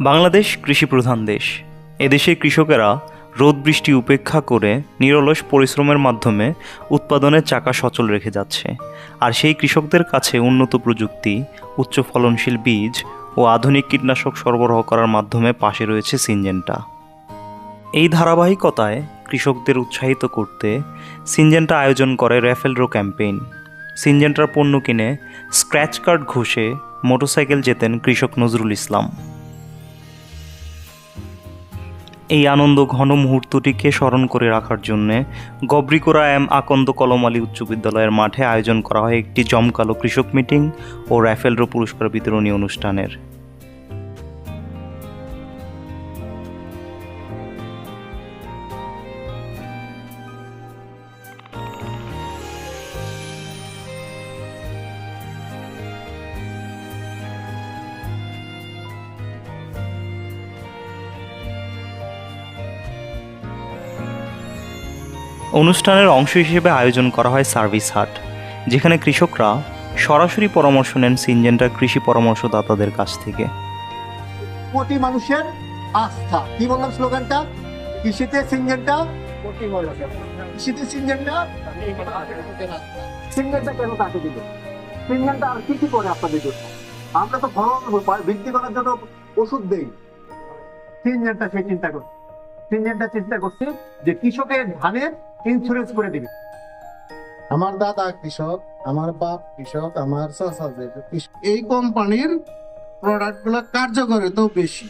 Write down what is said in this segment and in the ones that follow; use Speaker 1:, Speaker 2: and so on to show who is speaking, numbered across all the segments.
Speaker 1: বাংলাদেশ কৃষিপ্রধান দেশ। এদেশের কৃষকেরা রোদ বৃষ্টি উপেক্ষা করে নিরলস পরিশ্রমের মাধ্যমে উৎপাদনের চাকা সচল রেখে যাচ্ছে। আর সেই কৃষকদের কাছে উন্নত প্রযুক্তি, উচ্চ ফলনশীল বীজ ও আধুনিক কীটনাশক সরবরাহ করার মাধ্যমে পাশে রয়েছে সিনজেন্টা। এই ধারাবাহিকতায় কৃষকদের উৎসাহিত করতে সিনজেন্টা আয়োজন করে র্যাফেলরো ক্যাম্পেইন। সিনজেন্টার পণ্য কিনে স্ক্র্যাচ কার্ড ঘষে মোটরসাইকেল যেতেন কৃষক নজরুল ইসলাম। এই আনন্দ ঘন মুহূর্তটিকে স্মরণ করে রাখার জন্যে গবরিকোরা এম আকন্দ কলম আলী উচ্চ বিদ্যালয়ের মাঠে আয়োজন করা হয় একটি জমকালো কৃষক মিটিং ও র্যাফেলরো পুরস্কার বিতরণী অনুষ্ঠানের। অনুষ্ঠানের অংশ হিসেবে আয়োজন করা হয় সার্ভিস হাট যেখানে কৃষকরা সরাসরি পরামর্শ নেন সিনজেন্টার কৃষি পরামর্শদাতাদের কাছ থেকে।
Speaker 2: কোটি মানুষের আস্থা। কি বললাম স্লোগানটা? কৃষিতে সিঙ্গেনটা কৃষিতে সিঙ্গেনটা সিঙ্গেনটা কেন তাকে দিবে সিঙ্গেনটা আর কি কি করে আপনাদের জন্য? আমরা তো ফলন বৃদ্ধি করার জন্য ওষুধ দেই। সিঙ্গেনটা সে চিন্তা করছে। সিঙ্গেনটা চিন্তা করছে যে কৃষকের ধানের ইন্স্যুরেন্স করে দিবে।
Speaker 3: আমার দাদা কৃষক আমার বাপ কৃষক আমার চাচা যে এই কোম্পানির প্রোডাক্টগুলো কার্যকর তো বেশি।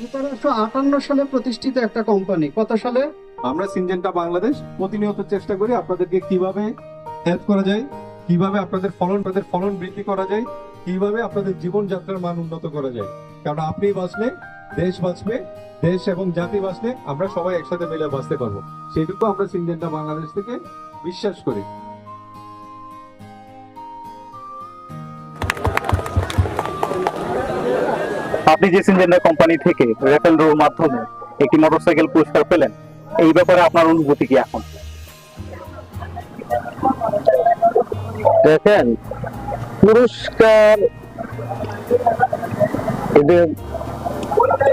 Speaker 3: সতেরোশো আটান্ন সালে প্রতিষ্ঠিত একটা কোম্পানি। কত সালে?
Speaker 4: আমরা সিনজেন্টা বাংলাদেশ। প্রতিনিয়ত চেষ্টা করি আপনাদেরকে কীভাবে হেল্প করা যায় কীভাবে আপনাদের ফলন আপনাদের ফলন বৃদ্ধি করা যায় কীভাবে আপনাদের জীবনযাত্রার মান উন্নত করা যায়। কারণ আপনি বাঁচলে দেশ বাঁচবে দেশ এবং জাতি বাঁচলে আমরা সবাই একসাথে মিলে বাঁচতে পারব। সেইটুকু আমরা সিনজেন্টা বাংলাদেশ থেকে বিশ্বাস করি।
Speaker 5: আপনি যে কোম্পানি থেকে রেফেল রোর মাধ্যমে একটি মোটরসাইকেল পুরস্কার পেলেন এই ব্যাপারে আপনার অনুভূতি কি এখন? দেখেন পুরস্কার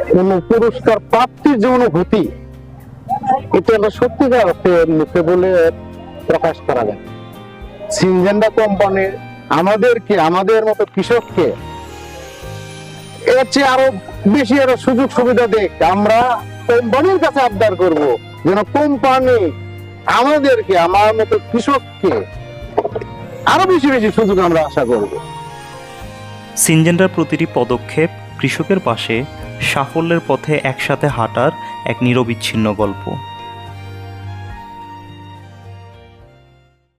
Speaker 5: কোন পুরস্কার প্রাপ্তির যে অনুভূতি এটা আমরা সত্যিকার অর্থে মুখে বলে প্রকাশ করা যায়। সিনজেন্ডা কোম্পানি আমাদেরকে আমাদের মতো কৃষককে এর চেয়ে আরও বেশি আরও সুযোগ সুবিধা দেখ আমরা কোম্পানির কাছে আবদার করব। যেন কোম্পানি আমাদেরকে আমার মতো কৃষককে আরও বেশি বেশি সুযোগ আমরা আশা করব।
Speaker 1: সিনজেন্টার প্রতিটি পদক্ষেপ কৃষকের পাশে সাফল্যের পথে একসাথে হাঁটার এক নিরবিচ্ছিন্ন গল্প।